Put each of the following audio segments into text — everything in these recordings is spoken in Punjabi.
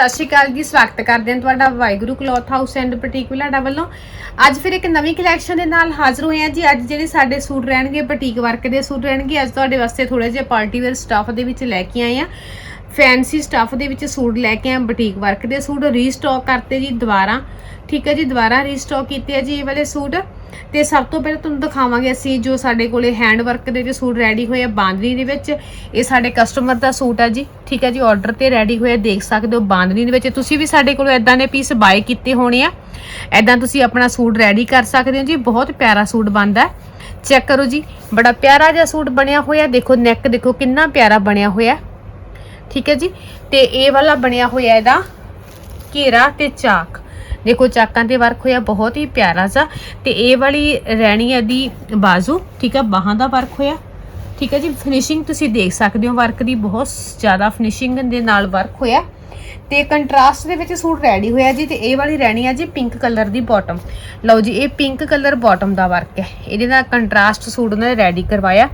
ਸਤਿ ਸ਼੍ਰੀ ਅਕਾਲ ਜੀ ਸਵਾਗਤ ਕਰਦੇ ਹਾਂ ਤੁਹਾਡਾ Waheguru cloth house and boutique ਵਿਲਾਡਾ ਵੱਲੋਂ। ਅੱਜ ਫਿਰ ਇੱਕ ਨਵੀਂ ਕਲੈਕਸ਼ਨ ਦੇ ਨਾਲ ਹਾਜ਼ਰ ਹੋਏ ਹਾਂ ਜੀ। ਅੱਜ ਜਿਹੜੇ ਸਾਡੇ ਸੂਟ ਰਹਿਣਗੇ ਬੁਟੀਕ ਵਰਕ ਦੇ ਸੂਟ ਰਹਿਣਗੇ ਅੱਜ ਤੁਹਾਡੇ ਵਾਸਤੇ ਥੋੜੇ ਜਿਹੇ ਪਾਰਟੀ ਵੇਅਰ ਸਟਾਫ ਦੇ ਵਿੱਚ ਲੈ ਕੇ ਆਏ ਆ ਫੈਂਸੀ ਸਟਾਫ ਦੇ ਵਿੱਚ ਸੂਟ ਲੈ ਕੇ ਆਏ ਹਾਂ, ਬੁਟੀਕ ਵਰਕ ਦੇ ਸੂਟ ਰੀਸਟਾਕ ਕਰਤੇ ਜੀ ਦੁਬਾਰਾ। ਠੀਕ ਹੈ ਜੀ ਦੁਬਾਰਾ ਰੀਸਟਾਕ ਕੀਤੇ ਆ ਜੀ ਇਹ ਵਾਲੇ ਸੂਟ। ਤੇ ਸਭ ਤੋਂ ਪਹਿਲਾਂ ਤੁਹਾਨੂੰ ਦਿਖਾਵਾਂਗੇ ਅਸੀਂ ਜੋ ਸਾਡੇ ਕੋਲੇ ਹੈਂਡ ਵਰਕ ਦੇ ਵਿੱਚ ਸੂਟ ਰੈਡੀ ਹੋਏ ਆ ਬਾਂਦਨੀ ਦੇ ਵਿੱਚ। ਇਹ ਸਾਡੇ ਕਸਟਮਰ ਦਾ ਸੂਟ ਆ ਜੀ। ਠੀਕ ਹੈ ਜੀ ਆਰਡਰ ਤੇ ਰੈਡੀ ਹੋਇਆ ਦੇਖ ਸਕਦੇ ਹੋ ਬਾਂਦਨੀ ਦੇ ਵਿੱਚ। ਤੁਸੀਂ ਵੀ ਸਾਡੇ ਕੋਲੋਂ ਇਦਾਂ ਦੇ ਪੀਸ ਬਾਏ ਕੀਤੇ ਹੋਣੇ ਆ। ਇਦਾਂ ਤੁਸੀਂ ਆਪਣਾ ਸੂਟ ਰੈਡੀ ਕਰ ਸਕਦੇ ਹੋ ਜੀ। ਬਹੁਤ ਪਿਆਰਾ ਸੂਟ ਬਣਦਾ ਚੈੱਕ ਕਰੋ ਜੀ, ਬੜਾ ਪਿਆਰਾ ਜਿਹਾ ਸੂਟ ਬਣਿਆ ਹੋਇਆ। ਦੇਖੋ ਨੈਕ ਦੇਖੋ ਕਿੰਨਾ ਪਿਆਰਾ ਬਣਿਆ ਹੋਇਆ। ਠੀਕ ਹੈ ਜੀ, ਤੇ ਇਹ ਵਾਲਾ ਬਣਿਆ ਹੋਇਆ ਇਹਦਾ ਘੇਰਾ ਤੇ ਚਾਕ। ਦੇਖੋ ਚਾਕਾਂ ਤੇ ਵਰਕ ਹੋਇਆ, ਬਹੁਤ ਹੀ ਪਿਆਰਾ ਸਾ ਤੇ ਇਹ ਵਾਲੀ ਰਹਿਣੀ ਹੈ ਦੀ ਬਾਜ਼ੂ, ਠੀਕ ਹੈ, ਬਾਹਾਂ ਦਾ ਵਰਕ ਹੋਇਆ। ਠੀਕ ਹੈ ਜੀ ਫਿਨਿਸ਼ਿੰਗ ਤੁਸੀਂ ਦੇਖ ਸਕਦੇ ਹੋ ਵਰਕ ਦੀ ਬਹੁਤ ਜ਼ਿਆਦਾ ਫਿਨਿਸ਼ਿੰਗ ਦੇ ਨਾਲ ਵਰਕ ਹੋਇਆ। ਤੇ ਕੰਟਰਾਸਟ ਦੇ ਵਿੱਚ ਸੂਟ ਰੈਡੀ ਹੋਇਆ ਜੀ, ਤੇ ਇਹ ਵਾਲੀ ਰਹਿਣੀ ਆ ਜੀ ਪਿੰਕ ਕਲਰ ਦੀ ਬਾਟਮ ਲਓ ਜੀ, ਇਹ ਪਿੰਕ ਕਲਰ ਬਾਟਮ ਦਾ ਵਰਕ ਹੈ। ਇਹਦੇ ਨਾਲ ਕੰਟਰਾਸਟ ਸੂਟ ਉਹਨਾਂ ਨੇ ਰੈਡੀ ਕਰਵਾਇਆ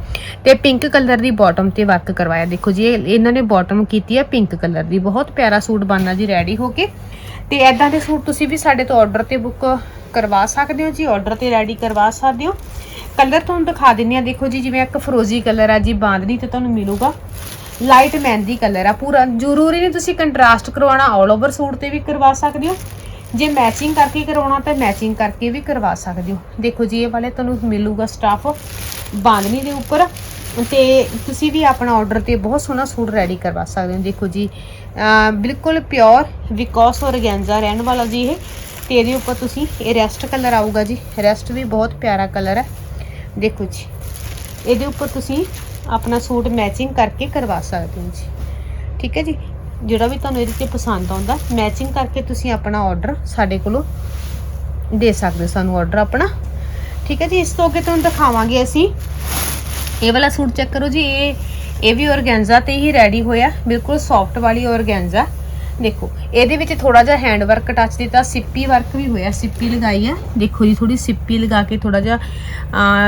ਤੇ ਪਿੰਕ ਕਲਰ ਦੀ ਬਾਟਮ ਤੇ ਵਰਕ ਕਰਵਾਇਆ। ਦੇਖੋ ਜੀ ਇਹਨਾਂ ਨੇ ਬਾਟਮ ਕੀਤੀ ਹੈ ਪਿੰਕ ਕਲਰ ਦੀ। ਬਹੁਤ ਪਿਆਰਾ ਸੂਟ ਬਣਨਾ ਜੀ ਰੈਡੀ ਹੋ ਕੇ। ਤੇ ਐਦਾਂ ਦੇ ਸੂਟ ਤੁਸੀਂ ਵੀ ਸਾਡੇ ਤੋਂ ਆਰਡਰ ਤੇ ਬੁੱਕ ਕਰਵਾ ਸਕਦੇ ਹੋ ਜੀ ਆਰਡਰ ਤੇ ਰੈਡੀ ਕਰਵਾ ਸਕਦੇ ਹੋ। ਕਲਰ ਤੁਹਾਨੂੰ ਦਿਖਾ ਦਿੰਨੇ ਆ ਦੇਖੋ ਜੀ, ਜਿਵੇਂ ਇੱਕ ਫਰੋਜ਼ੀ ਕਲਰ ਆ ਜੀ, ਬਾਂਦਨੀ ਤੇ ਤੁਹਾਨੂੰ ਮਿਲੂਗਾ। ਲਾਈਟ ਮਹਿੰਦੀ ਕਲਰ ਆ, ਪੂਰਾ ਜ਼ਰੂਰੀ ਨਹੀਂ ਤੁਸੀਂ ਕੰਟਰਾਸਟ ਕਰਵਾਉਣਾ ਆਲ ਓਵਰ ਸੂਟ ਤੇ ਵੀ ਕਰਵਾ ਸਕਦੇ ਹੋ। ਜੇ ਮੈਚਿੰਗ ਕਰਕੇ ਕਰਵਾਉਣਾ ਤਾਂ ਮੈਚਿੰਗ ਕਰਕੇ ਵੀ ਕਰਵਾ ਸਕਦੇ ਹੋ। ਦੇਖੋ ਜੀ, ਇਹ ਵਾਲੇ ਤੁਹਾਨੂੰ ਮਿਲੂਗਾ ਸਟਾਫ ਬਾਂਦਨੀ ਦੇ ਉੱਪਰ। ਤੇ ਤੁਸੀਂ ਵੀ ਆਪਣਾ ਆਰਡਰ ਤੇ ਬਹੁਤ ਸੋਹਣਾ ਸੂਟ ਰੈਡੀ ਕਰਵਾ ਸਕਦੇ ਹੋ। ਦੇਖੋ ਜੀ ਬਿਲਕੁਲ ਪਿਓਰ ਵਿਕੋਸ ਔਰਗੈਂਜ਼ਾ ਰਹਿਣ ਵਾਲਾ ਜੀ ਇਹ। ਤੇ ਇਹਦੇ ਉੱਪਰ ਤੁਸੀਂ, ਇਹ ਰੈਸਟ ਕਲਰ ਆਊਗਾ ਜੀ। ਰੈਸਟ ਵੀ ਬਹੁਤ ਪਿਆਰਾ ਕਲਰ ਹੈ। ਦੇਖੋ ਜੀ, ਇਹਦੇ ਉੱਪਰ ਤੁਸੀਂ ਆਪਣਾ ਸੂਟ ਮੈਚਿੰਗ ਕਰਕੇ ਕਰਵਾ ਸਕਦੇ ਹੋ ਜੀ। ਠੀਕ ਹੈ ਜੀ? ਜਿਹੜਾ ਵੀ ਤੁਹਾਨੂੰ ਇਹਦੇ ਤੇ ਪਸੰਦ ਆਉਂਦਾ ਮੈਚਿੰਗ ਕਰਕੇ ਤੁਸੀਂ ਆਪਣਾ ਆਰਡਰ ਸਾਡੇ ਕੋਲੋਂ ਦੇ ਸਕਦੇ ਹੋ। ਸਾਨੂੰ ਆਰਡਰ ਆਪਣਾ। ਠੀਕ ਹੈ ਜੀ? ਇਸ ਤੋਂ ਅੱਗੇ ਤੁਹਾਨੂੰ ਦਿਖਾਵਾਂਗੇ ਅਸੀਂ। ਇਹ ਵਾਲਾ ਸੂਟ ਚੈੱਕ ਕਰੋ ਜੀ, ਇਹ ਇਹ ਵੀ ਔਰਗੈਂਜ਼ਾ ਤੇ ਹੀ ਰੈਡੀ ਹੋਇਆ, ਬਿਲਕੁਲ ਸੌਫਟ ਵਾਲੀ ਔਰਗੈਂਜ਼ਾ ਦੇਖੋ, ਇਹਦੇ ਵਿੱਚ ਥੋੜਾ ਜਿਹਾ ਹੈਂਡ ਵਰਕ ਟੱਚ ਦਿੱਤਾ, ਸਿੱਪੀ ਵਰਕ ਵੀ ਹੋਇਆ, ਸਿੱਪੀ ਲਗਾਈ ਹੈ। ਦੇਖੋ ਜੀ ਥੋੜੀ ਸਿੱਪੀ ਲਗਾ ਕੇ ਥੋੜਾ ਜਿਹਾ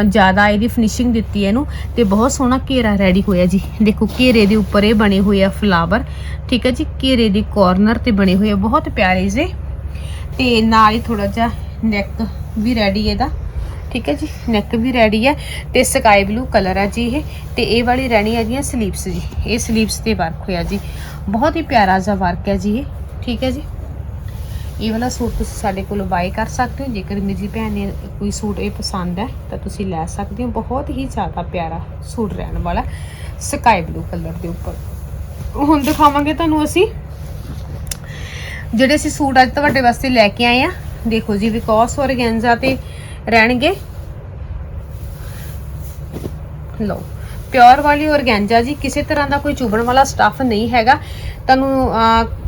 ਜ਼ਿਆਦਾ ਇਹਦੀ ਫਿਨਿਸ਼ਿੰਗ ਦਿੱਤੀ ਹੈ ਇਹਨੂੰ, ਤੇ ਬਹੁਤ ਸੋਹਣਾ ਘੇਰਾ ਰੈਡੀ ਹੋਇਆ ਜੀ। ਦੇਖੋ, ਘੇਰੇ ਦੇ ਉੱਪਰ ਇਹ ਬਣੇ ਹੋਏ ਆ ਫਲਾਵਰ ਠੀਕ ਹੈ ਜੀ? ਘੇਰੇ ਦੇ ਕਾਰਨਰ ਤੇ ਬਣੇ ਹੋਏ ਆ, ਬਹੁਤ ਪਿਆਰੇ ਜੇ। ਤੇ ਨਾਲ ਹੀ ਥੋੜਾ ਜਿਹਾ ਨੈਕ ਵੀ ਰੈਡੀ ਇਹਦਾ। ਠੀਕ ਹੈ ਜੀ ਨੈਕ ਵੀ ਰੈਡੀ ਹੈ ਤੇ ਸਕਾਈ ਬਲੂ ਕਲਰ ਹੈ ਜੀ ਇਹ ਤੇ ਇਹ ਵਾਲੀ ਰਹਿਣੀ ਹੈ ਜੀ ਸਲੀਵਸ ਜੀ, ਇਹ ਸਲੀਵਸ ਤੇ ਵਰਕ ਹੋਇਆ ਜੀ। ਬਹੁਤ ਹੀ ਪਿਆਰਾ ਜਿਹਾ ਵਰਕ ਹੈ ਜੀ ਇਹ, ਠੀਕ ਹੈ ਜੀ। ਇਹ ਵਾਲਾ ਸੂਟ ਤੁਸੀਂ ਸਾਡੇ ਕੋਲੋਂ ਬਾਏ ਕਰ ਸਕਦੇ ਹੋ, ਜੇਕਰ ਮੇਰੀ ਭੈਣ ਨੇ ਕੋਈ ਸੂਟ ਇਹ ਪਸੰਦ ਹੈ, ਤਾਂ ਤੁਸੀਂ ਲੈ ਸਕਦੇ ਹੋ। ਬਹੁਤ ਹੀ ਜ਼ਿਆਦਾ ਪਿਆਰਾ ਸੂਟ ਰਹਿਣ ਵਾਲਾ ਸਕਾਈ ਬਲੂ ਕਲਰ ਦੇ ਉੱਪਰ। ਹੁਣ ਦਿਖਾਵਾਂਗੇ ਤੁਹਾਨੂੰ ਅਸੀਂ। ਜਿਹੜੇ ਅਸੀਂ ਸੂਟ ਅੱਜ ਤੁਹਾਡੇ ਵਾਸਤੇ ਲੈ ਕੇ ਆਏ ਆ, ਦੇਖੋ ਜੀ ਵਿਕੋਸ ਔਰਗੈਂਜ਼ਾ ਤੇ ਰਹਿਣਗੇ? ਲਓ, ਪਿਓਰ ਵਾਲੀ ਔਰਗੈਂਜਾ ਜੀ, ਕਿਸੇ ਤਰ੍ਹਾਂ ਦਾ ਕੋਈ ਚੁਭਣ ਵਾਲਾ ਸਟੱਫ ਨਹੀਂ ਹੈਗਾ। ਤੁਹਾਨੂੰ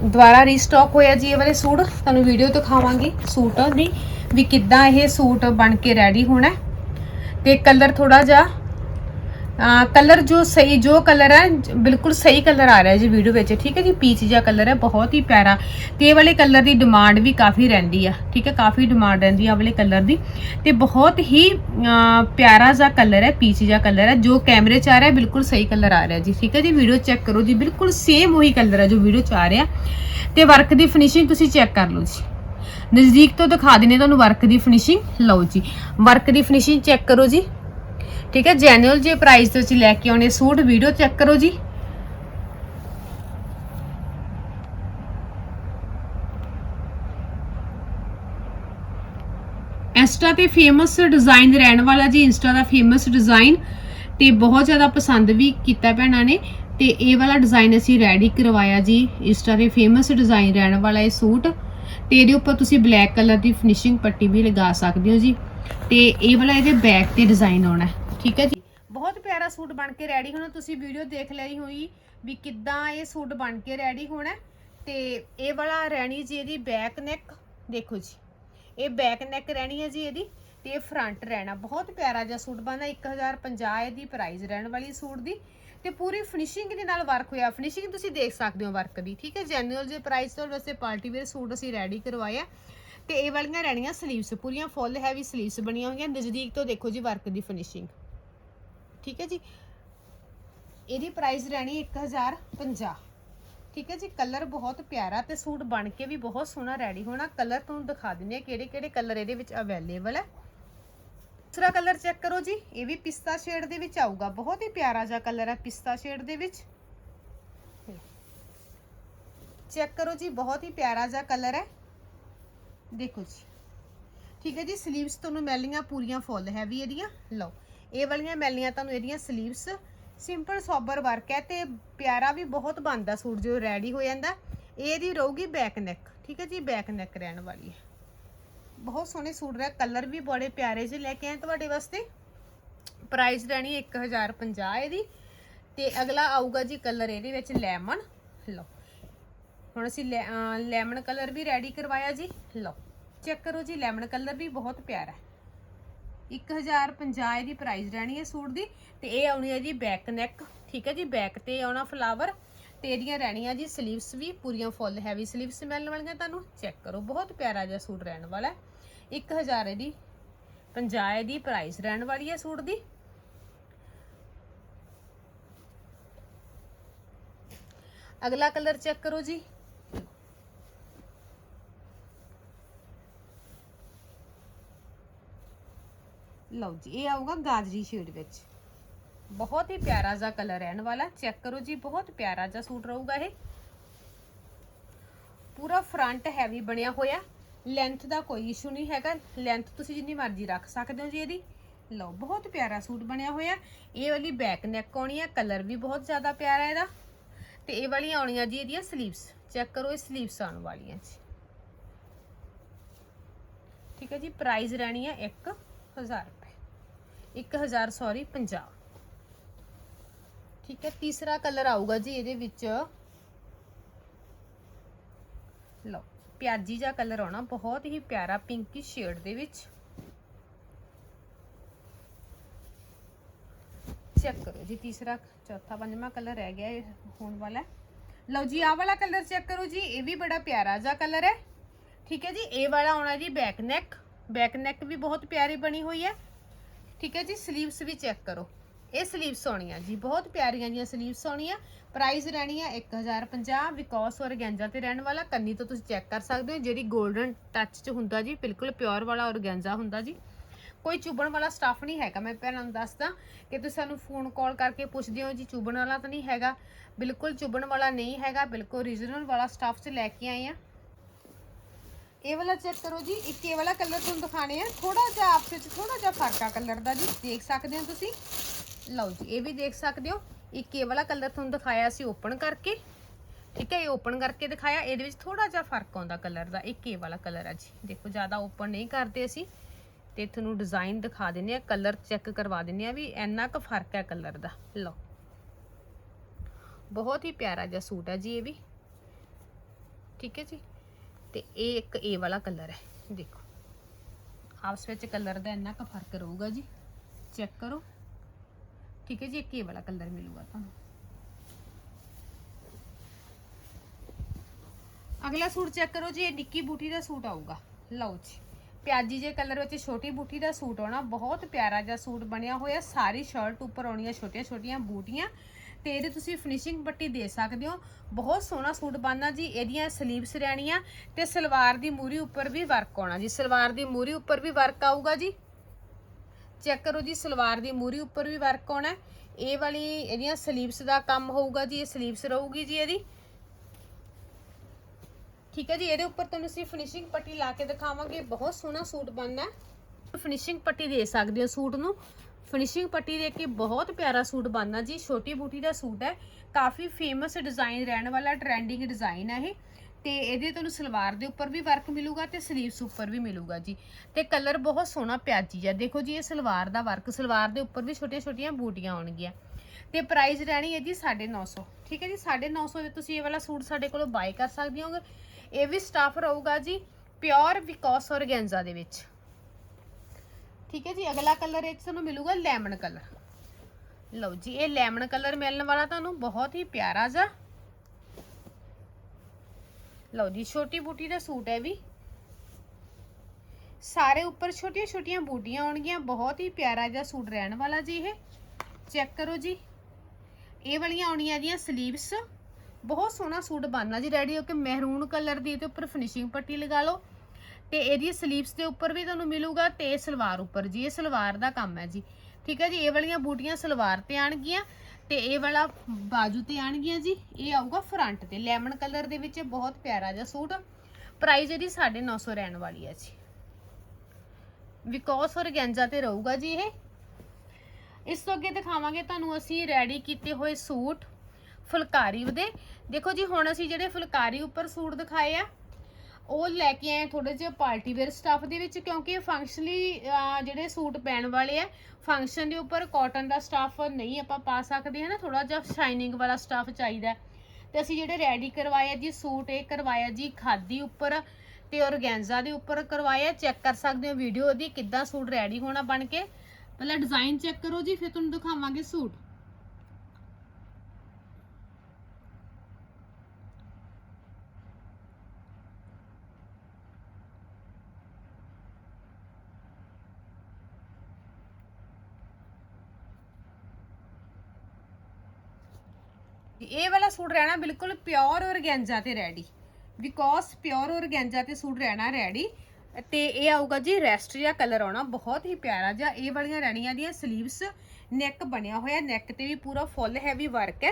ਦੁਬਾਰਾ ਰੀਸਟਾਕ ਹੋਇਆ ਜੀ ਇਹ ਵਾਲੇ ਸੂਟ? ਤੁਹਾਨੂੰ ਵੀਡੀਓ ਦਿਖਾਵਾਂਗੀ ਸੂਟ ਦੀ, ਵੀ ਕਿੱਦਾਂ ਇਹ ਸੂਟ ਬਣ ਕੇ ਰੈਡੀ ਹੋਣਾ ਹੈ। ਤੇ ਕਲਰ ਥੋੜਾ ਜਿਹਾ ਕਲਰ ਜੋ ਸਹੀ, ਜੋ ਕਲਰ ਹੈ ਬਿਲਕੁਲ ਸਹੀ ਕਲਰ ਆ ਰਿਹਾ ਜੀ ਵੀਡੀਓ ਵਿੱਚ। ਠੀਕ ਹੈ ਜੀ? ਪੀਚ ਜਿਹਾ ਕਲਰ ਹੈ, ਬਹੁਤ ਹੀ ਪਿਆਰਾ। ਤੇ ਇਹ ਵਾਲੇ ਕਲਰ ਦੀ ਡਿਮਾਂਡ ਵੀ ਕਾਫੀ ਰਹਿੰਦੀ ਆ। ਠੀਕ ਹੈ? ਕਾਫੀ ਡਿਮਾਂਡ ਰਹਿੰਦੀ ਆ ਵਾਲੇ ਕਲਰ ਦੀ। ਤੇ ਬਹੁਤ ਹੀ ਪਿਆਰਾ ਜਿਹਾ ਕਲਰ ਹੈ ਪੀਚ ਜਿਹਾ ਕਲਰ ਹੈ, ਜੋ ਕੈਮਰੇ 'ਚ ਆ ਰਿਹਾ, ਬਿਲਕੁਲ ਸਹੀ ਕਲਰ ਆ ਰਿਹਾ ਜੀ। ਠੀਕ ਹੈ ਜੀ? ਵੀਡੀਓ ਚੈੱਕ ਕਰੋ ਜੀ। ਬਿਲਕੁਲ ਸੇਮ ਉਹੀ ਕਲਰ ਹੈ ਜੋ ਵੀਡੀਓ 'ਚ ਆ ਰਿਹਾ। ਤੇ ਵਰਕ ਦੀ ਫਿਨਿਸ਼ਿੰਗ ਤੁਸੀਂ ਚੈੱਕ ਕਰ ਲਓ ਜੀ। ਨਜ਼ਦੀਕ ਤੋਂ ਦਿਖਾ ਦਿੰਨੇ ਤੁਹਾਨੂੰ ਵਰਕ ਦੀ ਫਿਨਿਸ਼ਿੰਗ ਲਓ ਜੀ। ਵਰਕ ਦੀ ਫਿਨਿਸ਼ਿੰਗ ਚੈੱਕ ਕਰੋ ਜੀ। ਠੀਕ ਹੈ ਜੈਨੂਅਲ ਜੇ ਪ੍ਰਾਈਸ ਤੇ ਤੁਸੀਂ ਲੈ ਕੇ ਆਉਣੇ ਸੂਟ ਵੀਡੀਓ ਚੈੱਕ ਕਰੋ ਜੀ। ਇੰਸਟਾ ਤੇ ਫੇਮਸ ਡਿਜ਼ਾਈਨ ਰਹਿਣ ਵਾਲਾ ਜੀ ਇੰਸਟਾ ਦਾ ਫੇਮਸ ਡਿਜ਼ਾਈਨ ਤੇ ਬਹੁਤ ਜ਼ਿਆਦਾ ਪਸੰਦ ਵੀ ਕੀਤਾ ਭੈਣਾਂ ਨੇ। ਤੇ ਇਹ ਵਾਲਾ ਡਿਜ਼ਾਈਨ ਅਸੀਂ ਰੈਡੀ ਕਰਵਾਇਆ ਜੀ ਇੰਸਟਾ 'ਤੇ ਫੇਮਸ ਡਿਜ਼ਾਈਨ ਰਹਿਣ ਵਾਲਾ ਇਹ ਸੂਟ। ਤੇ ਇਹਦੇ ਉੱਪਰ ਤੁਸੀਂ ਬਲੈਕ ਕਲਰ ਦੀ ਫਿਨਿਸ਼ਿੰਗ ਪੱਟੀ ਵੀ ਲਗਾ ਸਕਦੇ ਹੋ ਜੀ। ਤੇ ਇਹ ਵਾਲਾ ਇਹਦੇ ਬੈਕ ਤੇ ਡਿਜ਼ਾਈਨ ਆਉਣਾ ਹੈ, ਠੀਕ ਹੈ ਜੀ। ਬਹੁਤ ਪਿਆਰਾ ਸੂਟ ਬਣ ਕੇ ਰੈਡੀ ਹੋਣਾ, ਤੁਸੀਂ ਵੀਡੀਓ ਦੇਖ ਲਈ ਹੋਈ ਵੀ ਕਿੱਦਾਂ ਇਹ ਸੂਟ ਬਣ ਕੇ ਰੈਡੀ ਹੋਣਾ। ਹੈ। ਤੇ ਇਹ ਵਾਲਾ ਰਹਿਣੀ ਜੀ ਇਹਦੀ ਬੈਕ ਨੈਕ ਦੇਖੋ ਜੀ। ਇਹ ਬੈਕ ਨੈਕ ਰਹਿਣੀ ਹੈ ਜੀ ਇਹਦੀ ਤੇ ਇਹ ਫਰੰਟ ਰਹਿਣਾ। ਬਹੁਤ ਪਿਆਰਾ ਜਿਹਾ ਸੂਟ ਬਣਦਾ 1050 ਇਹਦੀ ਪ੍ਰਾਈਸ ਰਹਿਣ ਵਾਲੀ ਸੂਟ ਦੀ। ਤੇ ਪੂਰੀ ਫਿਨਿਸ਼ਿੰਗ ਦੇ ਨਾਲ ਵਰਕ ਹੋਇਆ। ਫਿਨਿਸ਼ਿੰਗ ਤੁਸੀਂ ਦੇਖ ਸਕਦੇ ਹੋ ਵਰਕ ਦੀ, ਠੀਕ ਹੈ। ਜੈਨੂਅਲ ਜੇ ਪ੍ਰਾਈਸ ਤੋਂ ਵੈਸੇ ਪਾਰਟੀ ਵੇਅਰ ਸੂਟ ਅਸੀਂ ਰੈਡੀ ਕਰਵਾਇਆ। ਤੇ ਇਹ ਵਾਲੀਆਂ ਰਹਿਣੀਆਂ ਸਲੀਵਸ ਪੂਰੀਆਂ ਫੁੱਲ ਹੈਵੀ ਸਲੀਵਸ ਬਣੀਆਂ ਹੋਈਆਂ। ਨਜ਼ਦੀਕ ਤੋਂ ਦੇਖੋ ਜੀ ਵਰਕ ਦੀ ਫਿਨਿਸ਼ਿੰਗ ਠੀਕ ਹੈ ਜੀ? ਇਹਦੀ ਪ੍ਰਾਈਸ ਰਹਿਣੀ 1050 ਠੀਕ ਹੈ ਜੀ? ਕਲਰ ਬਹੁਤ ਪਿਆਰਾ ਤੇ ਸੂਟ ਬਣ ਕੇ ਵੀ ਬਹੁਤ ਸੋਹਣਾ ਰੈਡੀ ਹੋਣਾ। ਕਲਰ ਤੁਹਾਨੂੰ ਦਿਖਾ ਦਿੰਦੇ ਆ ਕਿਹੜੇ ਕਿਹੜੇ ਕਲਰ ਇਹਦੇ ਵਿੱਚ ਅਵੇਲੇਬਲ ਹੈ। ਦੂਸਰਾ ਕਲਰ ਚੈੱਕ ਕਰੋ ਜੀ। ਇਹ ਵੀ ਪਿਸਤਾ ਸ਼ੇਡ ਦੇ ਵਿੱਚ ਆਊਗਾ। ਬਹੁਤ ਹੀ ਪਿਆਰਾ ਜਿਹਾ ਕਲਰ ਹੈ ਪਿਸਤਾ ਸ਼ੇਡ ਦੇ ਵਿੱਚ। ਚੈੱਕ ਕਰੋ ਜੀ। ਬਹੁਤ ਹੀ ਪਿਆਰਾ ਜਿਹਾ ਕਲਰ ਹੈ। ਦੇਖੋ ਜੀ। ਠੀਕ ਹੈ ਜੀ? ਸਲੀਵਸ ਤੁਹਾਨੂੰ ਮੈਲੀਆਂ ਪੂਰੀਆਂ ਫੁੱਲ ਹੈਵੀ ਇਹਦੀਆਂ। ਲਓ। ਇਹ ਵਾਲੀਆਂ ਮੈਲੀਆਂ ਤੁਹਾਨੂੰ ਇਹਦੀਆਂ ਸਲੀਵਸ ਸਿੰਪਲ ਸੋਬਰ ਵਰਕ ਹੈ ਤੇ ਪਿਆਰਾ ਵੀ ਬਹੁਤ ਬਣਦਾ ਸੂਟ ਜੋ ਰੈਡੀ ਹੋ ਜਾਂਦਾ। ਇਹਦੀ ਰਹੂਗੀ ਬੈਕ ਨੈਕ ਠੀਕ ਹੈ ਜੀ? ਬੈਕ ਨੈਕ ਰਹਿਣ ਵਾਲੀ ਹੈ। ਬਹੁਤ ਸੋਹਣੇ ਸੂਟ ਰਿਹਾ ਕਲਰ ਵੀ ਬੜੇ ਪਿਆਰੇ ਜਿਹੇ ਲੈ ਕੇ ਆਏ ਤੁਹਾਡੇ ਵਾਸਤੇ। ਪ੍ਰਾਈਸ ਰਹਿਣੀ 1050 ਇਹਦੀ। ਤੇ ਅਗਲਾ ਆਊਗਾ ਜੀ ਕਲਰ ਇਹਦੇ ਵਿੱਚ ਲੈਮਨ ਲਓ। ਹੁਣ ਅਸੀਂ ਲੈਮਨ ਕਲਰ ਵੀ ਰੈਡੀ ਕਰਵਾਇਆ ਜੀ। ਲਓ। ਚੈੱਕ ਕਰੋ ਜੀ ਲੈਮਨ ਕਲਰ ਵੀ ਬਹੁਤ ਪਿਆਰਾ ਹੈ। 1050 ਇਹਦੀ ਪ੍ਰਾਈਸ ਰਹਿਣੀ ਹੈ ਸੂਟ ਦੀ ਤੇ ਇਹ ਆਉਣੀ ਹੈ ਜੀ ਬੈਕ ਨੈਕ ਠੀਕ ਹੈ ਜੀ? ਬੈਕ ਤੇ ਆਉਣਾ ਫਲਾਵਰ ਤੇ ਇਹਦੀਆਂ ਰਹਿਣੀਆਂ ਜੀ ਸਲੀਵਸ ਵੀ, ਪੂਰੀਆਂ ਫੁੱਲ ਹੈਵੀ ਸਲੀਵਸ ਮਿਲਣ ਵਾਲੀਆਂ ਤੁਹਾਨੂੰ। ਚੈੱਕ ਕਰੋ, ਬਹੁਤ ਪਿਆਰਾ ਜਿਹਾ ਸੂਟ ਰਹਿਣ ਵਾਲਾ ਹੈ। 1000 ਇਹਦੀ 50 ਦੀ ਪ੍ਰਾਈਸ ਰਹਿਣ ਵਾਲੀ ਹੈ ਸੂਟ ਦੀ। ਅਗਲਾ ਕਲਰ ਚੈੱਕ ਕਰੋ ਜੀ। ਲਓ ਜੀ, ਇਹ ਆਊਗਾ ਗਾਜਰੀ ਸ਼ੇਡ ਵਿੱਚ। ਬਹੁਤ ਹੀ ਪਿਆਰਾ ਜਿਹਾ ਕਲਰ ਰਹਿਣ ਵਾਲਾ, ਚੈੱਕ ਕਰੋ ਜੀ, ਬਹੁਤ ਪਿਆਰਾ ਜਿਹਾ ਸੂਟ ਰਹੂਗਾ ਇਹ। ਪੂਰਾ ਫਰੰਟ ਹੈਵੀ ਬਣਿਆ ਹੋਇਆ ਲੈਂਥ ਦਾ ਕੋਈ ਇਸ਼ੂ ਨਹੀਂ ਹੈਗਾ ਲੈਂਥ ਤੁਸੀਂ ਜਿੰਨੀ ਮਰਜ਼ੀ ਰੱਖ ਸਕਦੇ ਹੋ ਜੀ ਇਹਦੀ। ਲਓ, ਬਹੁਤ ਪਿਆਰਾ ਸੂਟ ਬਣਿਆ ਹੋਇਆ, ਇਹ ਵਾਲੀ ਬੈਕ ਨੈਕ ਆਉਣੀ ਹੈ ਕਲਰ ਵੀ ਬਹੁਤ ਜ਼ਿਆਦਾ ਪਿਆਰਾ ਇਹਦਾ। ਤੇ ਇਹ ਵਾਲੀਆਂ ਆਉਣੀਆਂ ਜੀ ਇਹਦੀਆਂ ਸਲੀਵਸ ਚੈੱਕ ਕਰੋ ਇਹ ਸਲੀਵਸ ਆਉਣ ਵਾਲੀਆਂ ਜੀ। ਠੀਕ ਹੈ ਜੀ ਪ੍ਰਾਈਸ ਰਹਿਣੀ ਹੈ 1000 ਰੁਪਏ 1000 ਸੌਰੀ 50 ਠੀਕ ਹੈ, ਤੀਸਰਾ ਕਲਰ ਆਊਗਾ ਜੀ ਇਹਦੇ ਵਿੱਚ। ਲਓ, ਪਿਆਜੀ ਜਿਹਾ ਕਲਰ ਆਉਣਾ, ਬਹੁਤ ਹੀ ਪਿਆਰਾ ਪਿੰਕੀ ਸ਼ੇਡ ਦੇ ਵਿੱਚ। ਚੈੱਕ ਕਰੋ ਜੀ, ਤੀਸਰਾ, ਚੌਥਾ, ਪੰਜਵਾਂ ਕਲਰ ਰਹਿ ਗਿਆ ਹੋਣ ਵਾਲਾ। ਲਓ ਜੀ, ਆਹ ਵਾਲਾ ਕਲਰ ਚੈੱਕ ਕਰੋ ਜੀ, ਇਹ ਵੀ ਬੜਾ ਪਿਆਰਾ ਜਿਹਾ ਕਲਰ ਹੈ। ਠੀਕ ਹੈ ਜੀ, ਇਹ ਵਾਲਾ ਆਉਣਾ ਜੀ ਬੈਕ ਨੈਕ ਬੈਕ ਨੈਕ ਵੀ ਬਹੁਤ ਪਿਆਰੀ ਬਣੀ ਹੋਈ ਹੈ। ਠੀਕ ਹੈ ਜੀ ਸਲੀਵਸ ਵੀ ਚੈੱਕ ਕਰੋ। ਇਹ ਸਲੀਵਸ ਆਉਣੀਆਂ ਜੀ, ਬਹੁਤ ਪਿਆਰੀਆਂ ਜੀਆਂ ਸਲੀਵਸ ਆਉਣੀਆਂ ਪ੍ਰਾਈਸ ਰਹਿਣੀ ਹੈ 1050 ਵਿਕੋਸ ਔਰਗੈਂਜਾ ਤੇ ਰਹਿਣ ਵਾਲਾ, ਕੰਨੀ ਤੋਂ ਤੁਸੀਂ ਚੈੱਕ ਕਰ ਸਕਦੇ ਹੋ, ਜਿਹੜੀ 골ਡਨ ਟੱਚ ਚ ਹੁੰਦਾ ਜੀ, ਬਿਲਕੁਲ ਪਿਓਰ ਵਾਲਾ ਔਰਗੈਂਜਾ ਹੁੰਦਾ ਜੀ। ਕੋਈ ਚੁਬਣ ਵਾਲਾ ਸਟਫ ਨਹੀਂ ਹੈਗਾ, ਮੈਂ ਭੈਣਾਂ ਨੂੰ ਦੱਸਦਾ ਕਿ ਤੁਸੀਂ ਸਾਨੂੰ ਫੋਨ ਕਾਲ ਕਰਕੇ ਪੁੱਛਦੇ ਹੋ ਜੀ, ਚੁਬਣ ਵਾਲਾ ਤਾਂ ਨਹੀਂ ਹੈਗਾ। ਬਿਲਕੁਲ ਚੁਬਣ ਵਾਲਾ ਨਹੀਂ ਹੈਗਾ, ਬਿਲਕੁਲ ਓਰੀਜਨਲ ਵਾਲਾ ਸਟਫ ਚ ਲੈ ਕੇ ਆਏ ਆ। ਇਹ ਵਾਲਾ ਚੈੱਕ ਕਰੋ ਜੀ, ਇੱਕ ਇਹ ਵਾਲਾ ਕਲਰ ਤੁਹਾਨੂੰ ਦਿਖਾਣੇ ਆ। ਥੋੜਾ ਜਿਹਾ ਆਪਸ ਵਿੱਚ ਥੋੜਾ ਜਿਹਾ ਫ਼ਰਕ ਆ ਕਲਰ ਦਾ ਜੀ, ਦੇਖ ਸਕਦੇ ਹੋ ਤੁਸੀਂ? ਲਓ ਜੀ, ਇਹ ਵੀ ਦੇਖ ਸਕਦੇ ਹੋ। ਇੱਕ ਇਹ ਵਾਲਾ ਕਲਰ ਤੁਹਾਨੂੰ ਦਿਖਾਇਆ ਸੀ ਓਪਨ ਕਰਕੇ। ਠੀਕ ਹੈ, ਇਹ ਓਪਨ ਕਰਕੇ ਦਿਖਾਇਆ। ਇਹਦੇ ਵਿੱਚ ਥੋੜਾ ਜਿਹਾ ਫ਼ਰਕ ਆਉਂਦਾ ਕਲਰ ਦਾ। ਇੱਕ ਇਹ ਵਾਲਾ ਕਲਰ ਆ ਜੀ। ਦੇਖੋ, ਜ਼ਿਆਦਾ ਓਪਨ ਨਹੀਂ ਕਰਦੇ ਅਸੀਂ। ਤੇ ਤੁਹਾਨੂੰ ਡਿਜ਼ਾਈਨ ਦਿਖਾ ਦਿੰਨੇ ਆ ਕਲਰ ਚੈੱਕ ਕਰਵਾ ਦਿੰਨੇ ਆ ਵੀ ਇੰਨਾ ਕੁ ਫ਼ਰਕ ਹੈ ਕਲਰ ਦਾ। ਲਓ। ਬਹੁਤ ਹੀ ਪਿਆਰਾ ਜਿਹਾ ਸੂਟ ਹੈ ਜੀ ਇਹ ਵੀ। ਠੀਕ ਹੈ ਜੀ। ਤੇ ਇਹ ਇੱਕ ਇਹ ਵਾਲਾ ਕਲਰ ਹੈ। ਦੇਖੋ। ਆਪਸ ਵਿੱਚ ਕਲਰ ਦਾ ਇੰਨਾ ਕੁ ਫ਼ਰਕ ਰਹੂਗਾ ਜੀ। ਚੈੱਕ ਕਰੋ। ਠੀਕ ਹੈ ਜੀ, ਇੱਕ ਇਹ ਵਾਲਾ ਕਲਰ ਮਿਲੂਗਾ ਤੁਹਾਨੂੰ। ਅਗਲਾ ਸੂਟ ਚੈੱਕ ਕਰੋ ਜੀ, ਇਹ ਨਿੱਕੀ ਬੂਟੀ ਦਾ ਸੂਟ ਆਊਗਾ। ਲਓ ਜੀ। ਪਿਆਜੀ ਜੇ ਕਲਰ ਵਿੱਚ ਛੋਟੀ ਬੂਟੀ ਦਾ ਸੂਟ ਆਉਣਾ, ਬਹੁਤ ਪਿਆਰਾ ਜਿਹਾ ਸੂਟ ਬਣਿਆ ਹੋਇਆ। ਸਾਰੀ ਸ਼ਰਟ ਉੱਪਰ ਆਉਣੀਆਂ ਛੋਟੀਆਂ ਛੋਟੀਆਂ ਬੂਟੀਆਂ। ਤੇ ਇਹਦੇ ਤੁਸੀਂ ਫਿਨਿਸ਼ਿੰਗ ਪੱਟੀ ਦੇ ਸਕਦੇ ਹੋ। ਬਹੁਤ ਸੋਹਣਾ ਸੂਟ ਬਣਨਾ ਜੀ, ਇਹਦੀਆਂ ਸਲੀਵਸ ਰਹਿਣੀਆਂ ਤੇ ਸਲਵਾਰ ਦੀ ਮੂਰੀ ਉੱਪਰ ਵੀ ਵਰਕ ਆਉਣਾ ਜੀ। ਸਲਵਾਰ ਦੀ ਮੂਰੀ ਉੱਪਰ ਵੀ ਵਰਕ ਆਊਗਾ ਜੀ। ਚੈੱਕ ਕਰੋ ਜੀ, ਸਲਵਾਰ ਦੀ ਮੂਰੀ ਉੱਪਰ ਵੀ ਵਰਕ ਆਉਣਾ। ਇਹ ਵਾਲੀ ਇਹਦੀਆਂ ਸਲੀਵਸ ਦਾ ਕੰਮ ਹੋਊਗਾ ਜੀ, ਇਹ ਸਲੀਵਸ ਰਹੂਗੀ ਜੀ ਇਹਦੀ। ਠੀਕ ਹੈ ਜੀ, ਇਹਦੇ ਉੱਪਰ ਤੁਹਾਨੂੰ ਅਸੀਂ ਫਿਨਿਸ਼ਿੰਗ ਪੱਟੀ ਲਾ ਕੇ ਦਿਖਾਵਾਂਗੇ। ਬਹੁਤ ਸੋਹਣਾ ਸੂਟ ਬਣਨਾ। ਫਿਨਿਸ਼ਿੰਗ ਪੱਟੀ ਦੇ ਸਕਦੇ ਹੋ ਸੂਟ ਨੂੰ। ਫਿਨਿਸ਼ਿੰਗ ਪੱਟੀ ਦੇ ਕੇ ਬਹੁਤ ਪਿਆਰਾ ਸੂਟ ਬਣਨਾ ਜੀ। ਛੋਟੀ ਬੂਟੀ ਦਾ ਸੂਟ ਹੈ। ਕਾਫੀ ਫੇਮਸ ਡਿਜ਼ਾਈਨ ਰਹਿਣ ਵਾਲਾ ਟ੍ਰੈਂਡਿੰਗ ਡਿਜ਼ਾਈਨ ਹੈ ਇਹ। ਤੇ ਇਹਦੇ ਤੁਹਾਨੂੰ ਸਲਵਾਰ ਦੇ ਉੱਪਰ ਵੀ ਵਰਕ ਮਿਲੂਗਾ ਤੇ ਸਲੀਵਸ ਉੱਪਰ ਵੀ ਮਿਲੂਗਾ ਜੀ। ਤੇ ਕਲਰ ਬਹੁਤ ਸੋਹਣਾ ਪਿਆਜੀ ਆ ਦੇਖੋ ਜੀ, ਇਹ ਸਲਵਾਰ ਦਾ ਵਰਕ ਸਲਵਾਰ ਦੇ ਉੱਪਰ ਵੀ ਛੋਟੀਆਂ ਛੋਟੀਆਂ ਬੂਟੀਆਂ ਆਉਣਗੀਆਂ। ਤੇ ਪ੍ਰਾਈਸ ਰਹਿਣੀ ਹੈ ਜੀ 950 ਠੀਕ ਹੈ ਜੀ 950 ਦੇ ਤੁਸੀਂ ਇਹ ਵਾਲਾ ਸੂਟ ਸਾਡੇ ਕੋਲੋਂ ਬਾਈ ਕਰ ਸਕਦੇ ਹੋਗੇ। ਇਹ ਵੀ ਸਟਾਫ ਰਹੂਗਾ ਜੀ ਪਿਓਰ ਵਿਕੋਸ ਔਰਗੈਂਜ਼ਾ ਦੇ ਵਿੱਚ। ਠੀਕ ਹੈ ਜੀ, ਅਗਲਾ ਕਲਰ ਇੱਕ 'ਚ ਤੁਹਾਨੂੰ ਮਿਲੂਗਾ ਲੈਮਨ ਕਲਰ ਲਓ ਜੀ, ਇਹ ਲੈਮਨ ਕਲਰ ਮਿਲਣ ਵਾਲਾ ਤੁਹਾਨੂੰ ਬਹੁਤ ਹੀ ਪਿਆਰਾ ਜਿਹਾ। ਲਓ ਜੀ, ਛੋਟੀ ਬੂਟੀ ਦਾ ਸੂਟ ਹੈ ਵੀ। ਸਾਰੇ ਉੱਪਰ ਛੋਟੀਆਂ ਛੋਟੀਆਂ ਬੂਟੀਆਂ ਆਉਣਗੀਆਂ, ਬਹੁਤ ਹੀ ਪਿਆਰਾ ਜਿਹਾ ਸੂਟ ਰਹਿਣ ਵਾਲਾ ਜੀ ਇਹ। ਚੈੱਕ ਕਰੋ ਜੀ, ਇਹ ਵਾਲੀਆਂ ਆਉਣੀਆਂ ਜੀਆਂ ਸਲੀਵਸ ਬਹੁਤ ਸੋਹਣਾ ਸੂਟ ਬਣਨਾ ਜੀ ਰੈਡੀ ਹੋ ਕੇ ਮਹਿਰੂਨ ਕਲਰ ਦੀ ਇਹਦੇ ਉੱਪਰ ਫਿਨਿਸ਼ਿੰਗ ਪੱਟੀ ਲਗਾ ਲਓ। ਤੇ ਇਹਦੀ ਸਲੀਵਸ ਦੇ ਉੱਪਰ ਵੀ ਤੁਹਾਨੂੰ ਮਿਲੂਗਾ ਤੇ ਸਲਵਾਰ ਉੱਪਰ ਜੀ, ਇਹ ਸਲਵਾਰ ਦਾ ਕੰਮ ਹੈ ਜੀ। ਠੀਕ ਹੈ ਜੀ, ਇਹ ਵਾਲੀਆਂ ਬੂਟੀਆਂ ਸਲਵਾਰ ਤੇ ਆਣਗੀਆਂ ਤੇ ਇਹ ਵਾਲਾ ਬਾਜੂ ਤੇ ਆਣਗੀਆਂ ਜੀ। ਇਹ ਆਊਗਾ ਫਰੰਟ ਤੇ ਲੈਮਨ ਕਲਰ ਦੇ ਵਿੱਚ ਬਹੁਤ ਪਿਆਰਾ ਜਿਹਾ ਸੂਟ। ਪ੍ਰਾਈਸ ਇਹਦੀ 950 ਰਹਿਣ ਵਾਲੀ ਹੈ ਜੀ। ਵਿਕੋਸ ਔਰਗੈਂਜਾ ਤੇ ਰਹੂਗਾ ਜੀ ਇਹ। ਇਸ ਤੋਂ ਅੱਗੇ ਦਿਖਾਵਾਂਗੇ ਤੁਹਾਨੂੰ ਅਸੀਂ ਰੈਡੀ ਕੀਤੇ ਹੋਏ ਸੂਟ ਫੁਲਕਾਰੀ ਦੇ। ਦੇਖੋ ਜੀ, ਹੁਣ ਅਸੀਂ ਜਿਹੜੇ ਫੁਲਕਾਰੀ ਉੱਪਰ ਸੂਟ ਦਿਖਾਏ ਆ ਉਹ ਲੈ ਕੇ ਆਏ ਥੋੜੇ ਜਿਹਾ ਪਾਰਟੀ ਵੇਅਰ ਸਟੱਫ ਦੇ ਵਿੱਚ, ਕਿਉਂਕਿ ਫੰਕਸ਼ਨਲੀ ਜਿਹੜੇ ਸੂਟ ਪੈਣ ਵਾਲੇ ਆ ਫੰਕਸ਼ਨ ਦੇ ਉੱਪਰ ਕਾਟਨ ਦਾ ਸਟੱਫ ਨਹੀਂ ਆਪਾਂ ਪਾ ਸਕਦੇ ਹਾਂ ਨਾ ਥੋੜਾ ਜਿਹਾ ਸ਼ਾਈਨਿੰਗ ਵਾਲਾ ਸਟੱਫ ਚਾਹੀਦਾ। ਹੈ। ਤੇ ਅਸੀਂ ਜਿਹੜੇ ਰੈਡੀ ਕਰਵਾਏ ਜੀ, ਸੂਟ ਇਹ ਕਰਵਾਇਆ ਜੀ ਖਾਦੀ ਉੱਪਰ ਤੇ ਔਰਗੈਂਜ਼ਾ ਦੇ ਉੱਪਰ ਕਰਵਾਇਆ ਚੈੱਕ ਕਰ ਸਕਦੇ ਹੋ ਵੀਡੀਓ ਦੀ ਕਿੱਦਾਂ ਸੂਟ ਰੈਡੀ ਹੋਣਾ ਬਣ ਕੇ। ਪਹਿਲਾਂ ਡਿਜ਼ਾਈਨ ਚੈੱਕ ਕਰੋ ਜੀ, ਫਿਰ ਤੁਹਾਨੂੰ ਦਿਖਾਵਾਂਗੇ ਸੂਟ। ਇਹ ਵਾਲਾ ਸੂਟ ਰਹਿਣਾ ਬਿਲਕੁਲ ਪਿਓਰ ਔਰਗੈਂਜਾ ਤੇ ਰੈਡੀ ਬਿਕੋਜ਼ ਪਿਓਰ ਔਰਗੈਂਜਾ ਤੇ ਸੂਟ ਰਹਿਣਾ ਰੈਡੀ ਤੇ ਇਹ ਆਊਗਾ ਜੀ ਰੈਸਟ ਜਿਹਾ ਕਲਰ ਆਉਣਾ, ਬਹੁਤ ਹੀ ਪਿਆਰਾ ਜਿਹਾ। ਇਹ ਵਾਲੀਆਂ ਰਹਿਣੀਆਂ ਦੀਆਂ 슬ੀਵਸ ਨੈਕ ਬਣਿਆ ਹੋਇਆ। ਨੈਕ ਤੇ ਵੀ ਪੂਰਾ ਫੁੱਲ ਹੈਵੀ ਵਰਕ ਹੈ।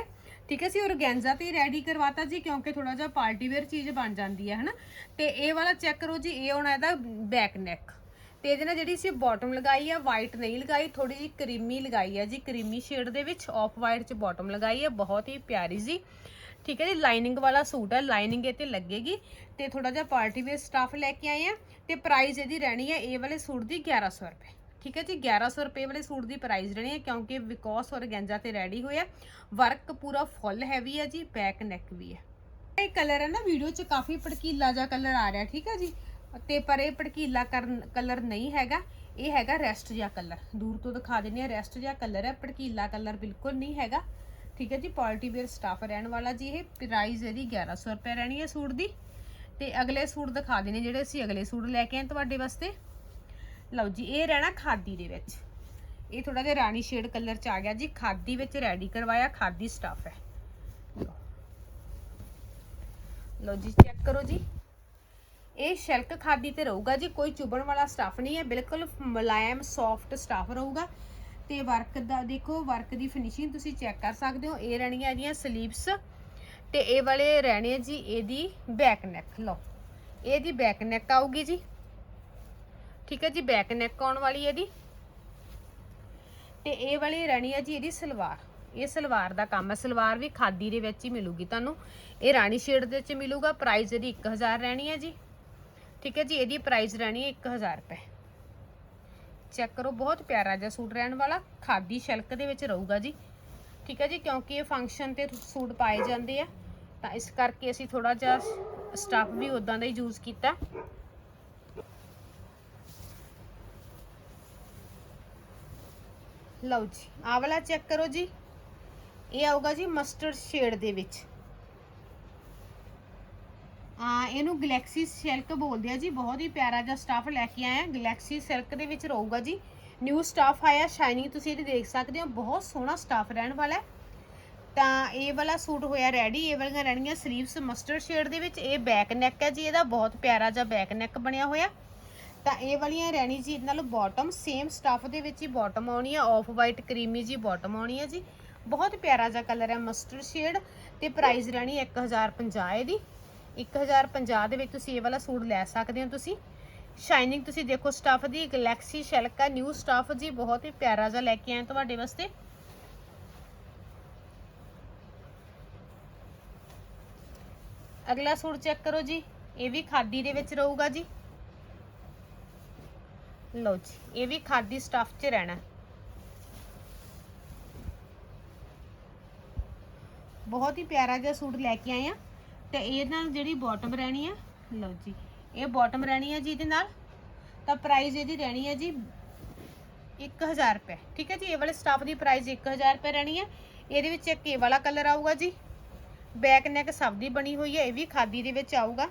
ਠੀਕ ਹੈ ਸੀ ਔਰਗੈਂਜਾ ਤੇ ਰੈਡੀ ਕਰਵਾਤਾ ਜੀ, ਕਿਉਂਕਿ ਥੋੜਾ ਜਿਹਾ ਪਾਰਟੀ ਵੇਅਰ ਚੀਜ਼ ਬਣ ਜਾਂਦੀ ਹੈ, ਹਨਾ। ਤੇ ਇਹ ਵਾਲਾ ਚੈੱਕ ਕਰੋ ਜੀ, ਇਹ ਆਉਣਾ ਇਹਦਾ ਬੈਕ ਨੈਕ ਤੇ ਇਹਦੇ ਨਾਲ ਜਿਹੜੀ ਸੀ ਬਾਟਮ ਲਗਾਈ ਆ ਵਾਈਟ ਨਹੀਂ ਲਗਾਈ ਥੋੜੀ ਜਿਹੀ ਕਰੀਮੀ ਲਗਾਈ ਆ ਜੀ, ਕਰੀਮੀ ਸ਼ੇਡ ਦੇ ਵਿੱਚ ਆਫ ਵਾਈਟ ਚ ਬਾਟਮ ਲਗਾਈ ਹੈ ਬਹੁਤ ਹੀ ਪਿਆਰੀ ਜੀ। ਠੀਕ ਹੈ ਜੀ ਲਾਈਨਿੰਗ ਵਾਲਾ ਸੂਟ ਹੈ ਲਾਈਨਿੰਗ ਇਹ ਤੇ ਲੱਗੇਗੀ। ਤੇ ਥੋੜਾ ਜਿਹਾ ਪਾਰਟੀ ਵੇਅਰ ਸਟਾਫ ਲੈ ਕੇ ਆਏ ਆ, ਤੇ ਪ੍ਰਾਈਸ ਇਹਦੀ ਰਹਿਣੀ ਹੈ ਇਹ ਵਾਲੇ ਸੂਟ ਦੀ 1100 ਰੁਪਏ। ਠੀਕ ਹੈ ਜੀ 1100 ਰੁਪਏ ਵਾਲੇ ਸੂਟ ਦੀ ਪ੍ਰਾਈਸ ਰਹਿਣੀ ਹੈ ਕਿਉਂਕਿ ਵਿਕੋਸ ਔਰ ਗੈਂਜਾ ਤੇ ਰੈਡੀ ਹੋਇਆ ਵਰਕ ਪੂਰਾ ਫੁੱਲ ਹੈਵੀ ਹੈ ਜੀ ਬੈਕ ਨੈਕ ਵੀ ਹੈ ਇਹ ਕਲਰ ਹੈ ਨਾ ਵੀਡੀਓ 'ਚ ਕਾਫੀ ਭੜਕੀਲਾ ਜਿਹਾ ਕਲਰ ਆ ਰਿਹਾ, ਠੀਕ ਹੈ ਜੀ। ਤੇ ਪਰ ਇਹ ਭੜਕੀਲਾ ਕਲਰ ਨਹੀਂ ਹੈਗਾ। ਇਹ ਹੈਗਾ ਰੈਸਟ ਜਿਹਾ ਕਲਰ ਦੂਰ ਤੋਂ ਦਿਖਾ ਦਿੰਦੇ ਆ ਰੈਸਟ ਜਿਹਾ ਕਲਰ ਹੈ, ਭੜਕੀਲਾ ਕਲਰ ਬਿਲਕੁਲ ਨਹੀਂ ਹੈਗਾ। ਠੀਕ ਹੈ ਜੀ ਪਾਰਟੀ ਵੇਅਰ ਸਟਾਫ ਰਹਿਣ ਵਾਲਾ ਜੀ ਇਹ। ਪ੍ਰਾਈਸ ਇਹਦੀ 1100 ਰੁਪਏ ਰਹਿਣੀ ਹੈ ਸੂਟ ਦੀ। ਤੇ ਅਗਲੇ ਸੂਟ ਦਿਖਾ ਦੇਣੇ ਜਿਹੜੇ ਅਸੀਂ ਅਗਲੇ ਸੂਟ ਲੈ ਕੇ ਆਏ ਤੁਹਾਡੇ ਵਾਸਤੇ। ਲਓ ਜੀ, ਇਹ ਰਹਿਣਾ ਖਾਦੀ ਦੇ ਵਿੱਚ। ਇਹ ਥੋੜਾ ਜਿਹਾ ਰਾਣੀ ਸ਼ੇਡ ਕਲਰ ਚ ਆ ਗਿਆ ਜੀ। ਖਾਦੀ ਵਿੱਚ ਰੈਡੀ ਕਰਵਾਇਆ, ਖਾਦੀ ਸਟਾਫ ਹੈ। ਲਓ। ਲਓ ਜੀ ਚੈੱਕ ਕਰੋ ਜੀ। ਇਹ ਸ਼ਿਲਕ ਖਾਦੀ ਤੇ ਰਹੂਗਾ ਜੀ, ਕੋਈ ਚੁਬਣ ਵਾਲਾ ਸਟਫ ਨਹੀਂ ਹੈ, ਬਿਲਕੁਲ ਮੁਲਾਇਮ ਸੌਫਟ ਸਟਫ ਰਹੂਗਾ। ਤੇ ਵਰਕ ਦਾ ਦੇਖੋ ਵਰਕ ਦੀ ਫਿਨਿਸ਼ਿੰਗ ਤੁਸੀਂ ਚੈੱਕ ਕਰ ਸਕਦੇ ਹੋ, ਇਹ ਰਹਿਣੀਆਂ ਇਹਦੀਆਂ ਸਲੀਵਸ ਤੇ ਇਹ ਵਾਲੇ ਰਹਿਣੇ ਆ ਜੀ, ਇਹਦੀ ਬੈਕ ਨੈਕ ਲਓ। ਇਹਦੀ ਬੈਕ ਨੈਕ ਆਊਗੀ ਜੀ। ਠੀਕ ਹੈ ਜੀ ਬੈਕ ਨੈਕ ਆਉਣ ਵਾਲੀ ਇਹਦੀ। ਤੇ ਇਹ ਵਾਲੀ ਰਹਿਣੀ ਹੈ ਜੀ ਇਹਦੀ ਸਲਵਾਰ। ਇਹ ਸਲਵਾਰ ਦਾ ਕੰਮ ਹੈ, ਸਲਵਾਰ ਵੀ ਖਾਦੀ ਦੇ ਵਿੱਚ ਹੀ ਮਿਲੂਗੀ ਤੁਹਾਨੂੰ। ਇਹ ਰਾਣੀ ਸ਼ੇਡ ਦੇ ਵਿੱਚ ਮਿਲੂਗਾ ਪ੍ਰਾਈਸ ਇਹਦੀ 1000 ਰਹਿਣੀ ਹੈ ਜੀ। ਠੀਕ ਹੈ ਜੀ, ਇਹਦੀ ਪ੍ਰਾਈਸ ਰਹਿਣੀ ਹੈ 1000 ਰੁਪਏ। ਚੈੱਕ ਕਰੋ, ਬਹੁਤ ਪਿਆਰਾ ਜਿਹਾ ਸੂਟ, ਰਹਿਣ ਵਾਲਾ ਖਾਦੀ ਸ਼ਿਲਕ ਦੇ ਵਿੱਚ ਰਹੂਗਾ ਜੀ। ਠੀਕ ਹੈ ਜੀ, ਕਿਉਂਕਿ ਇਹ ਫੰਕਸ਼ਨ ਤੇ ਸੂਟ ਪਾਏ ਜਾਂਦੇ ਆ, ਤਾਂ ਇਸ ਕਰਕੇ ਅਸੀਂ ਥੋੜਾ ਜਿਹਾ ਸਟਾਫ ਵੀ ਉਦਾਂ ਦਾ ਹੀ ਯੂਜ਼ ਕੀਤਾ। ਲਓ ਜੀ, ਆਹ ਵਾਲਾ ਚੈੱਕ ਕਰੋ ਜੀ। ਇਹ ਆਊਗਾ ਜੀ ਮਸਟਰਡ ਸ਼ੇਡ ਦੇ ਵਿੱਚ। ਇਹਨੂੰ ਗਲੈਕਸੀ ਸਿਲਕ ਬੋਲਦੇ ਆ ਜੀ, ਬਹੁਤ ਹੀ ਪਿਆਰਾ ਜਿਹਾ ਸਟਾਫ ਲੈ ਕੇ ਆਇਆ। ਗਲੈਕਸੀ ਸਿਲਕ ਦੇ ਵਿੱਚ ਰਹੂਗਾ ਜੀ। ਨਿਊ ਸਟਾਫ ਆਇਆ ਸ਼ਾਈਨਿੰਗ ਤੁਸੀਂ ਇਹਦੀ ਦੇਖ ਸਕਦੇ ਹੋ, ਬਹੁਤ ਸੋਹਣਾ ਸਟਾਫ ਰਹਿਣ ਵਾਲਾ ਤਾਂ ਇਹ ਵਾਲਾ ਸੂਟ ਹੋਇਆ ਰੈਡੀ ਇਹ ਵਾਲੀਆਂ ਰਹਿਣਗੀਆਂ ਸਲੀਵਸ ਮਸਟਰਡ ਸ਼ੇਡ ਦੇ ਵਿੱਚ। ਇਹ ਬੈਕ ਨੈਕ ਹੈ ਜੀ, ਇਹਦਾ ਬਹੁਤ ਪਿਆਰਾ ਜਿਹਾ ਬੈਕ ਨੈਕ ਬਣਿਆ ਹੋਇਆ। ਤਾਂ ਇਹ ਵਾਲੀਆਂ ਰਹਿਣੀ ਜੀ, ਇਹਦੇ ਨਾਲ ਬਾਟਮ ਸੇਮ ਸਟਾਫ ਦੇ ਵਿੱਚ ਹੀ ਬਾਟਮ ਆਉਣੀ ਆ। ਆਫ ਵਾਈਟ ਕਰੀਮੀ ਜੀ ਬਾਟਮ ਆਉਣੀ ਹੈ ਜੀ। ਬਹੁਤ ਪਿਆਰਾ ਜਿਹਾ ਕਲਰ ਹੈ ਮਸਟਰਡ ਸ਼ੇਡ ਤੇ ਪ੍ਰਾਈਸ ਰਹਿਣੀ 1050 ਇਹਦੀ। 1050 ਦੇ ਵਿੱਚ ਤੁਸੀਂ ਇਹ ਵਾਲਾ ਸੂਟ ਲੈ ਸਕਦੇ ਹੋ ਤੁਸੀਂ। ਸ਼ਾਈਨਿੰਗ ਤੁਸੀਂ ਦੇਖੋ ਸਟਾਫ ਦੀ ਗੈਲੈਕਸੀ ਸ਼ੈਲਕਾ ਨਿਊ ਸਟਾਫ ਜੀ, ਬਹੁਤ ਹੀ ਪਿਆਰਾ ਜਿਹਾ ਲੈ ਕੇ ਆਏ ਤੁਹਾਡੇ ਵਾਸਤੇ। ਅਗਲਾ ਸੂਟ ਚੈੱਕ ਕਰੋ ਜੀ, ਇਹ ਵੀ ਖਾਦੀ ਦੇ ਵਿੱਚ ਰਹੂਗਾ ਜੀ। ਲਓ ਜੀ, ਇਹ ਵੀ ਖਾਦੀ ਸਟਫ 'ਚ ਰਹਿਣਾ। ਬਹੁਤ ਹੀ ਪਿਆਰਾ ਜਿਹਾ ਸੂਟ ਲੈ ਕੇ ਆਏ ਆ। ਤੇ ਇਹ ਨਾਲ ਜਿਹੜੀ ਬਾਟਮ ਰਹਿਣੀ ਆ, ਲਓ ਜੀ, ਇਹ ਬਾਟਮ ਰਹਿਣੀ ਆ ਜੀ ਇਹਦੇ ਨਾਲ, ਤਾਂ ਪ੍ਰਾਈਸ ਇਹਦੀ ਰਹਿਣੀ ਹੈ ਜੀ 1000 ਰੁਪਏ, ਠੀਕ ਹੈ ਜੀ, ਇਹ ਵਾਲੇ ਸਟਾਫ ਦੀ ਪ੍ਰਾਈਸ 1000 ਰੁਪਏ ਰਹਿਣੀ ਹੈ ਇਹਦੇ ਵਿੱਚ ਇੱਕ ਇਹ ਵਾਲਾ ਕਲਰ ਆਊਗਾ ਜੀ ਬੈਕ ਨੈਕ ਸਭ ਦੀ ਬਣੀ ਹੋਈ ਹੈ ਇਹ ਵੀ ਖਾਦੀ ਦੇ ਵਿੱਚ ਆਊਗਾ।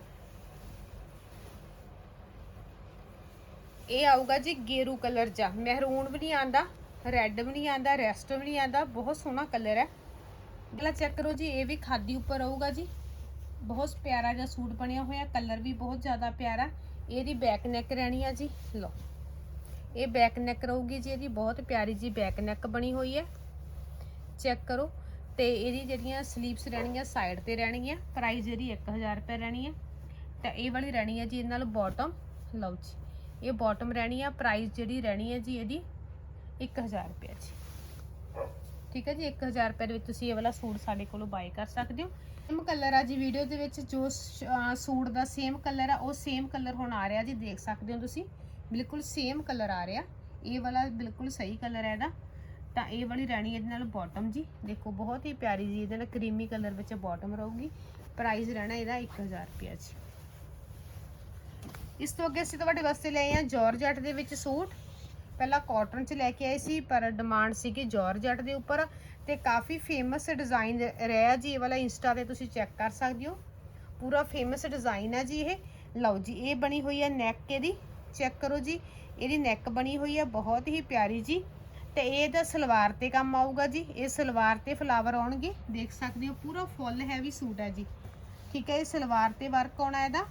ਇਹ ਆਊਗਾ ਜੀ ਗੇਰੂ ਕਲਰ ਜਾਂ ਮਹਿਰੂਨ ਵੀ ਨਹੀਂ ਆਂਦਾ ਰੈੱਡ ਵੀ ਨਹੀਂ ਆਂਦਾ ਰੈਸਟ ਵੀ ਨਹੀਂ ਆਂਦਾ ਬਹੁਤ ਸੋਹਣਾ ਕਲਰ ਹੈ ਅਗਲਾ ਚੈੱਕ ਕਰੋ ਜੀ, ਇਹ ਵੀ ਖਾਦੀ ਉੱਪਰ ਆਊਗਾ ਜੀ। ਬਹੁਤ ਪਿਆਰਾ ਜਿਹਾ ਸੂਟ ਬਣਿਆ ਹੋਇਆ, ਕਲਰ ਵੀ ਬਹੁਤ ਜ਼ਿਆਦਾ ਪਿਆਰਾ। ਇਹਦੀ ਬੈਕ ਨੈਕ ਰਹਿਣੀ ਆ ਜੀ, ਲਓ। ਇਹ ਬੈਕ ਨੈਕ ਰਹੂਗੀ ਜੀ ਇਹਦੀ, ਬਹੁਤ ਪਿਆਰੀ ਜੀ ਬੈਕ ਨੈਕ ਬਣੀ ਹੋਈ ਹੈ। ਚੈੱਕ ਕਰੋ। ਤੇ ਇਹਦੀ ਜਿਹੜੀਆਂ ਸਲੀਵਸ ਰਹਿਣਗੀਆਂ ਸਾਈਡ ਤੇ ਰਹਿਣਗੀਆਂ ਪ੍ਰਾਈਸ ਜਿਹੜੀ 1000 ਰੁਪਏ ਰਹਿਣੀ ਹੈ ਤੇ ਇਹ ਵਾਲੀ ਰਹਿਣੀ ਹੈ ਜੀ ਇਹਨਾਂ ਨਾਲ ਬਾਟਮ ਲਓ ਜੀ, ਇਹ ਬਾਟਮ ਰਹਿਣੀ ਆ ਪ੍ਰਾਈਸ ਜਿਹੜੀ ਰਹਿਣੀ ਹੈ ਜੀ ਇਹਦੀ 1000 ਰੁਪਏ ਜੀ। ਠੀਕ ਹੈ ਜੀ? 1000 ਰੁਪਏ ਦੇ ਵਿੱਚ ਤੁਸੀਂ ਇਹ ਵਾਲਾ ਸੂਟ ਸਾਡੇ ਕੋਲੋਂ ਬਾਈ ਕਰ ਸਕਦੇ ਹੋ। ਸੇਮ ਕਲਰ ਆ ਜੀ ਵੀਡੀਓ ਦੇ ਵਿੱਚ, ਜੋ ਸੂਟ ਦਾ ਸੇਮ ਕਲਰ ਆ, ਉਹ ਸੇਮ ਕਲਰ ਹੁਣ ਆ ਰਿਹਾ ਜੀ, ਦੇਖ ਸਕਦੇ ਹੋ ਤੁਸੀਂ। ਬਿਲਕੁਲ ਸੇਮ ਕਲਰ ਆ ਰਿਹਾ। ਇਹ ਵਾਲਾ ਬਿਲਕੁਲ ਸਹੀ ਕਲਰ ਹੈ ਇਹਦਾ। ਤਾਂ ਇਹ ਵਾਲੀ ਰਹਿਣੀ ਇਹਦੇ ਨਾਲ ਬਾਟਮ ਜੀ। ਦੇਖੋ, ਬਹੁਤ ਹੀ ਪਿਆਰੀ ਜੀ, ਇਹਦੇ ਨਾਲ ਕਰੀਮੀ ਕਲਰ ਵਿੱਚ ਬਾਟਮ ਰਹੂਗੀ। ਪ੍ਰਾਈਸ ਰਹਿਣਾ ਇਹਦਾ 1000 ਰੁਪਏ ਜੀ। ਇਸ ਤੋਂ ਅੱਗੇ ਅਸੀਂ ਤੁਹਾਡੇ ਵਾਸਤੇ ਲਏ ਆ ਜਾਰਜਟ ਦੇ ਵਿੱਚ ਸੂਟ। ਪਹਿਲਾਂ ਕਾਟਨ ਚ ਲੈ ਕੇ ਆਏ ਸੀ, ਪਰ ਡਿਮਾਂਡ ਸੀਗੀ ਜਾਰਜਟ ਦੇ ਉੱਪਰ ਤੇ ਕਾਫੀ ਫੇਮਸ ਡਿਜ਼ਾਈਨ ਰਿਹਾ ਜੀ, ਇਹ ਵਾਲਾ ਇੰਸਟਾ ਤੇ ਤੁਸੀਂ ਚੈੱਕ ਕਰ ਸਕਦੇ ਹੋ। ਪੂਰਾ ਫੇਮਸ ਡਿਜ਼ਾਈਨ ਹੈ ਜੀ ਇਹ। ਲਓ ਜੀ, ਇਹ ਬਣੀ ਹੋਈ ਹੈ ਨੈਕ ਇਹਦੀ। ਚੈੱਕ ਕਰੋ ਜੀ, ਇਹਦੀ ਨੈਕ ਬਣੀ ਹੋਈ ਹੈ, ਬਹੁਤ ਹੀ ਪਿਆਰੀ ਜੀ। ਤੇ ਇਹਦਾ ਸਲਵਾਰ ਤੇ ਕੰਮ ਆਊਗਾ ਜੀ। ਇਹ ਸਲਵਾਰ ਤੇ ਫਲਾਵਰ ਆਉਣਗੇ। ਦੇਖ ਸਕਦੇ ਹੋ, ਪੂਰਾ ਫੁੱਲ ਹੈਵੀ ਸੂਟ ਹੈ ਜੀ। ਠੀਕ ਹੈ, ਇਹ ਸਲਵਾਰ ਤੇ ਵਰਕ ਆਉਣਾ ਇਹਦਾ।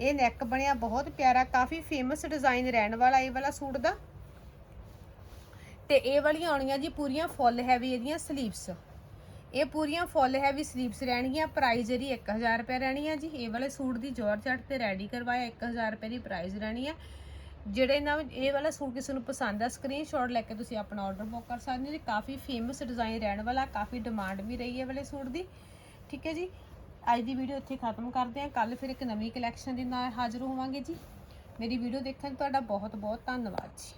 ਇਹ ਨੈਕ ਬਣਿਆ ਬਹੁਤ ਪਿਆਰਾ, ਕਾਫੀ ਫੇਮਸ ਡਿਜ਼ਾਈਨ ਰਹਿਣ ਵਾਲਾ ਇਹ ਵਾਲਾ ਸੂਟ ਦਾ। ਤੇ ਇਹ ਵਾਲੀਆਂ ਆਉਣੀਆਂ ਜੀ ਪੂਰੀਆਂ ਫੁੱਲ ਹੈਵੀ ਇਹਦੀਆਂ ਸਲੀਵਸ ਇਹ ਪੂਰੀਆਂ ਫੁੱਲ ਹੈਵੀ ਸਲੀਵਸ ਰਹਿਣਗੀਆਂ ਪ੍ਰਾਈਸ ਜਿਹੜੀ 1000 ਰੁਪਏ ਰਹਿਣੀ ਹੈ ਜੀ। ਇਹ ਵਾਲੇ ਸੂਟ ਦੀ ਜਾਰਜਟ ਤੇ ਰੈਡੀ ਕਰਵਾਇਆ 1000 ਰੁਪਏ ਦੀ ਪ੍ਰਾਈਸ ਰਹਿਣੀ ਹੈ ਜਿਹੜੇ ਨਾ ਇਹ ਵਾਲਾ ਸੂਟ ਕਿਸੇ ਨੂੰ ਪਸੰਦ ਆ ਸਕਰੀਨਸ਼ਾਟ ਲੈ ਕੇ ਤੁਸੀਂ ਆਪਣਾ ਆਰਡਰ ਬੁੱਕ ਕਰ ਸਕਦੇ ਹੋ ਜੀ। ਕਾਫੀ ਫੇਮਸ ਡਿਜ਼ਾਈਨ ਰਹਿਣ ਵਾਲਾ, ਕਾਫੀ ਡਿਮਾਂਡ ਵੀ ਰਹੀ ਹੈ ਇਹ ਵਾਲੇ ਸੂਟ ਦੀ। ਠੀਕ ਹੈ ਜੀ? ਅੱਜ ਦੀ ਵੀਡੀਓ ਇੱਥੇ ਖਤਮ ਕਰਦੇ ਹਾਂ। ਕੱਲ ਫਿਰ ਇੱਕ ਨਵੀਂ ਕਲੈਕਸ਼ਨ ਦੇ ਨਾਲ ਹਾਜ਼ਰ ਹੋਵਾਂਗੇ ਜੀ। ਮੇਰੀ ਵੀਡੀਓ ਦੇਖਣ ਲਈ ਤੁਹਾਡਾ ਬਹੁਤ ਬਹੁਤ ਧੰਨਵਾਦ ਜੀ।